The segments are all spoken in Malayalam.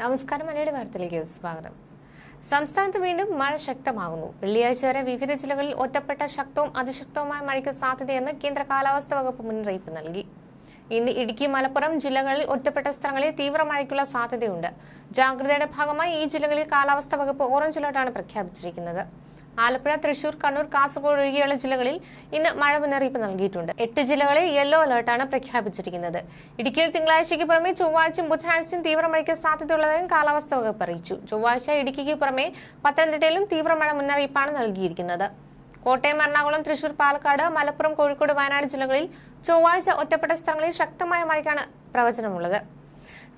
നമസ്കാരം മലയാളി വാർത്തയിലേക്ക് സ്വാഗതം. സംസ്ഥാനത്ത് വീണ്ടും മഴ ശക്തമാകുന്നു. വെള്ളിയാഴ്ച വരെ വിവിധ ജില്ലകളിൽ ഒറ്റപ്പെട്ട ശക്തവും അതിശക്തവുമായ മഴയ്ക്ക് സാധ്യതയെന്ന് കേന്ദ്ര കാലാവസ്ഥാ വകുപ്പ് മുന്നറിയിപ്പ് നൽകി. ഇന്ന് ഇടുക്കി മലപ്പുറം ജില്ലകളിൽ ഒറ്റപ്പെട്ട സ്ഥലങ്ങളിൽ തീവ്ര മഴയ്ക്കുള്ള സാധ്യതയുണ്ട്. ജാഗ്രതയുടെ ഭാഗമായി ഈ ജില്ലകളിൽ കാലാവസ്ഥ വകുപ്പ് ഓറഞ്ച് അലർട്ടാണ് പ്രഖ്യാപിച്ചിരിക്കുന്നത്. ആലപ്പുഴ തൃശൂർ കണ്ണൂർ കാസർഗോഡ് ഒഴികെയുള്ള ജില്ലകളിൽ ഇന്ന് മഴ മുന്നറിയിപ്പ് നൽകിയിട്ടുണ്ട്. എട്ട് ജില്ലകളിൽ യെല്ലോ അലർട്ടാണ് പ്രഖ്യാപിച്ചിരിക്കുന്നത്. ഇടുക്കിയിൽ തിങ്കളാഴ്ചയ്ക്ക് പുറമെ ചൊവ്വാഴ്ചയും ബുധനാഴ്ചയും തീവ്രമഴയ്ക്ക് സാധ്യതയുള്ളതായും കാലാവസ്ഥ വകുപ്പ് അറിയിച്ചു. ചൊവ്വാഴ്ച ഇടുക്കിക്ക് പുറമെ പത്തനംതിട്ടയിലും തീവ്രമഴ മുന്നറിയിപ്പാണ് നൽകിയിരിക്കുന്നത്. കോട്ടയം എറണാകുളം തൃശൂർ പാലക്കാട് മലപ്പുറം കോഴിക്കോട് വയനാട് ജില്ലകളിൽ ചൊവ്വാഴ്ച ഒറ്റപ്പെട്ട സ്ഥലങ്ങളിൽ ശക്തമായ മഴയ്ക്കാണ് പ്രവചനമുള്ളത്.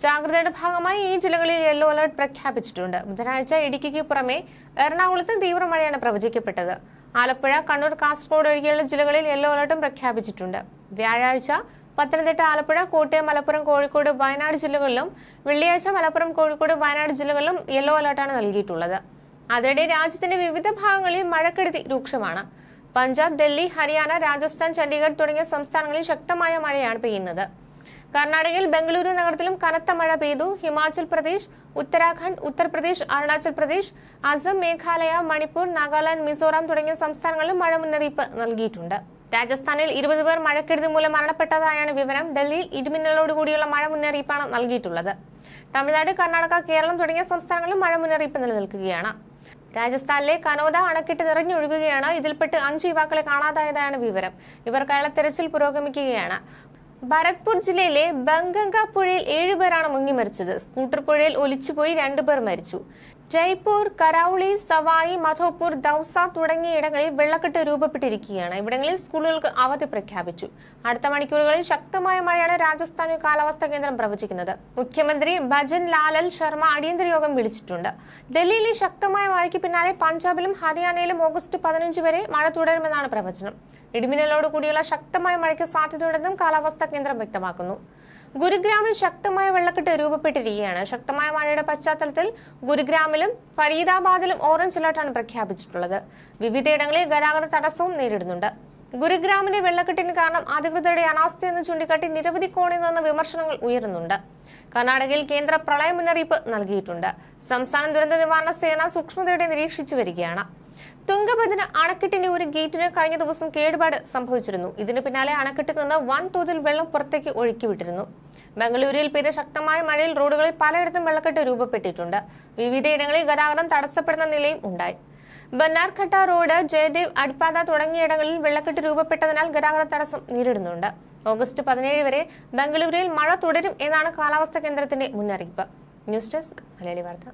ജാഗ്രതയുടെ ഭാഗമായി ഈ ജില്ലകളിൽ യെല്ലോ അലർട്ട് പ്രഖ്യാപിച്ചിട്ടുണ്ട്. ബുധനാഴ്ച ഇടുക്കിക്ക് പുറമെ എറണാകുളത്തും തീവ്ര മഴയാണ് പ്രവചിക്കപ്പെട്ടത്. ആലപ്പുഴ കണ്ണൂർ കാസർഗോഡ് ഒഴികെയുള്ള ജില്ലകളിൽ യെല്ലോ അലർട്ടും പ്രഖ്യാപിച്ചിട്ടുണ്ട്. വ്യാഴാഴ്ച പത്തനംതിട്ട ആലപ്പുഴ കോട്ടയം മലപ്പുറം കോഴിക്കോട് വയനാട് ജില്ലകളിലും വെള്ളിയാഴ്ച മലപ്പുറം കോഴിക്കോട് വയനാട് ജില്ലകളിലും യെല്ലോ അലർട്ടാണ് നൽകിയിട്ടുള്ളത്. അതിനിടെ രാജ്യത്തിന്റെ വിവിധ ഭാഗങ്ങളിൽ മഴക്കെടുതി രൂക്ഷമാണ്. പഞ്ചാബ് ഡൽഹി ഹരിയാന രാജസ്ഥാൻ ചണ്ഡീഗഡ് തുടങ്ങിയ സംസ്ഥാനങ്ങളിൽ ശക്തമായ മഴയാണ് പെയ്യുന്നത്. കർണാടകയിൽ ബംഗളൂരു നഗരത്തിലും കനത്ത മഴ പെയ്തു. ഹിമാചൽ പ്രദേശ് ഉത്തരാഖണ്ഡ് ഉത്തർപ്രദേശ് അരുണാചൽ പ്രദേശ് അസം മേഘാലയ മണിപ്പൂർ നാഗാലാൻഡ് മിസോറാം തുടങ്ങിയ സംസ്ഥാനങ്ങളിലും മഴ മുന്നറിയിപ്പ് നൽകിയിട്ടുണ്ട്. രാജസ്ഥാനിൽ ഇരുപത് പേർ മഴക്കെടുതി മൂലം മരണപ്പെട്ടതായാണ് വിവരം. ഡൽഹിയിൽ ഇടിമിന്നലോടുകൂടിയുള്ള മഴ മുന്നറിയിപ്പാണ് നൽകിയിട്ടുള്ളത്. തമിഴ്നാട് കർണാടക കേരളം തുടങ്ങിയ സംസ്ഥാനങ്ങളിലും മഴ മുന്നറിയിപ്പ് നിലനിൽക്കുകയാണ്. രാജസ്ഥാനിലെ കനോദ അണക്കെട്ട് നിറഞ്ഞൊഴുകുകയാണ്. ഇതിൽപ്പെട്ട് അഞ്ച് യുവാക്കളെ കാണാതായതാണ് വിവരം. ഇവർക്കായുള്ള തെരച്ചിൽ പുരോഗമിക്കുകയാണ്. ഭരത്പൂർ ജില്ലയിലെ ബംഗംഗ പുഴയിൽ ഏഴുപേരാണ് മുങ്ങി മരിച്ചത്. സ്കൂട്ടർ പുഴയിൽ ഒലിച്ചുപോയി രണ്ടുപേർ മരിച്ചു. ജയ്പൂർ കരൌളി സവായി മധോപൂർ ദൌസ തുടങ്ങിയ ഇടങ്ങളിൽ വെള്ളക്കെട്ട് രൂപപ്പെട്ടിരിക്കുകയാണ്. ഇവിടങ്ങളിൽ സ്കൂളുകൾക്ക് അവധി പ്രഖ്യാപിച്ചു. അടുത്ത മണിക്കൂറുകളിൽ ശക്തമായ മഴയാണ് രാജസ്ഥാൻ കാലാവസ്ഥാ കേന്ദ്രം പ്രവചിക്കുന്നത്. മുഖ്യമന്ത്രി ഭജൻ ലാലൽ ശർമ്മ അടിയന്തര യോഗം വിളിച്ചിട്ടുണ്ട്. ഡൽഹിയിലെ ശക്തമായ മഴയ്ക്ക് പിന്നാലെ പഞ്ചാബിലും ഹരിയാനയിലും ഓഗസ്റ്റ് പതിനഞ്ച് വരെ മഴ തുടരുമെന്നാണ് പ്രവചനം. ഇടിമിന്നലോട് കൂടിയുള്ള ശക്തമായ മഴയ്ക്ക് സാധ്യതയുണ്ടെന്നും കാലാവസ്ഥാ കേന്ദ്രം വ്യക്തമാക്കുന്നു. ഗുരുഗ്രാമിൽ ശക്തമായ വെള്ളക്കെട്ട് രൂപപ്പെട്ടിരിക്കുകയാണ്. ശക്തമായ മഴയുടെ പശ്ചാത്തലത്തിൽ ഗുരുഗ്രാമിലും ഫരീദാബാദിലും ഓറഞ്ച് അലർട്ടാണ് പ്രഖ്യാപിച്ചിട്ടുള്ളത്. വിവിധയിടങ്ങളിൽ ഗതാഗത തടസ്സവും നേരിടുന്നുണ്ട്. ഗുരുഗ്രാമിലെ വെള്ളക്കെട്ടിന് കാരണം അധികൃതരുടെ അനാസ്ഥയെന്ന് ചൂണ്ടിക്കാട്ടി നിരവധി കോണിൽ നിന്ന് വിമർശനങ്ങൾ ഉയരുന്നുണ്ട്. കർണാടകയിൽ കേന്ദ്ര പ്രളയ മുന്നറിയിപ്പ് നൽകിയിട്ടുണ്ട്. സംസ്ഥാന ദുരന്ത നിവാരണ സേന സൂക്ഷ്മതയോടെ നിരീക്ഷിച്ചു വരികയാണ്. തുംഗഭദ്ര അണക്കെട്ടിന്റെ ഒരു ഗേറ്റിന് കഴിഞ്ഞ ദിവസം കേടുപാട് സംഭവിച്ചിരുന്നു. ഇതിന് പിന്നാലെ അണക്കെട്ടിൽ നിന്ന് വൻതോതിൽ വെള്ളം പുറത്തേക്ക് ഒഴുക്കിവിട്ടിരുന്നു. ബംഗളൂരുവിൽ പെയ്ത ശക്തമായ മഴയിൽ റോഡുകളിൽ പലയിടത്തും വെള്ളക്കെട്ട് രൂപപ്പെട്ടിട്ടുണ്ട്. വിവിധയിടങ്ങളിൽ ഗതാഗതം തടസ്സപ്പെടുന്ന നിലയും ഉണ്ടായി. ബന്നാർഘട്ട റോഡ് ജയദേവ് അടിപ്പാത തുടങ്ങിയിടങ്ങളിൽ വെള്ളക്കെട്ട് രൂപപ്പെട്ടതിനാൽ ഗതാഗത തടസ്സം നേരിടുന്നുണ്ട്. ഓഗസ്റ്റ് പതിനേഴ് വരെ ബംഗളൂരുവിൽ മഴ തുടരും എന്നാണ് കാലാവസ്ഥാ കേന്ദ്രത്തിന്റെ മുന്നറിയിപ്പ്. ന്യൂസ് ഡെസ്ക് മലയാളി വാർത്ത.